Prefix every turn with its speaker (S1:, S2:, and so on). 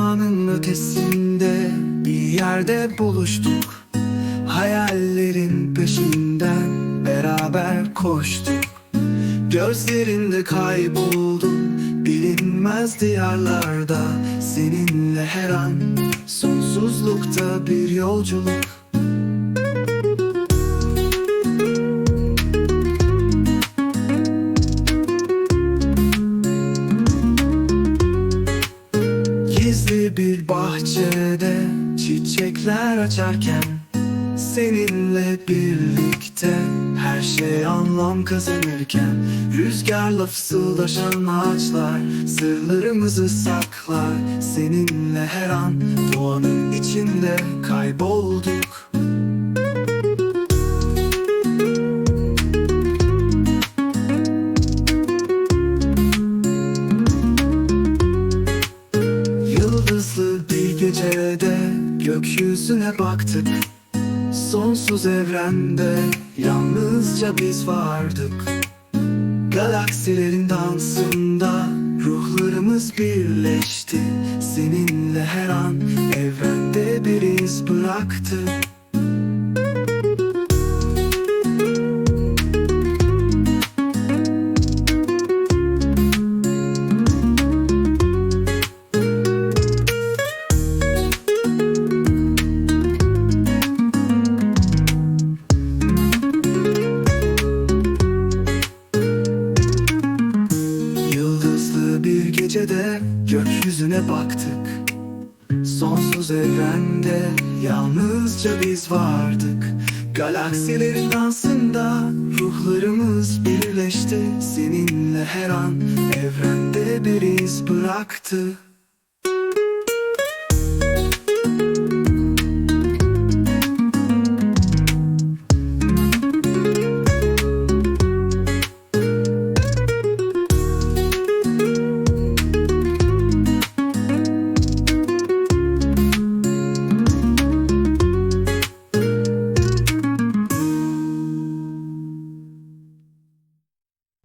S1: zamanın ötesinde bir yerde buluştuk. Hayallerin peşinden beraber koştuk. Gözlerinde kayboldum bilinmez diyarlarda Seninle her an sonsuzlukta bir yolculuk. Gizli bir bahçede çiçekler açarken Seninle birlikte her şey anlam kazanırken Rüzgarla fısıldaşan ağaçlar sırlarımızı saklar. Seninle her an doğanın içinde kaybolduk gecede gökyüzüne baktık. Sonsuz evrende yalnızca biz vardık. Galaksilerin dansında ruhlarımız birleşti. Seninle her an evrende bir iz bıraktı gecede gökyüzüne baktık. Sonsuz evrende yalnızca biz vardık. Galaksilerin dansında ruhlarımız birleşti. Seninle her an evrende bir iz bıraktı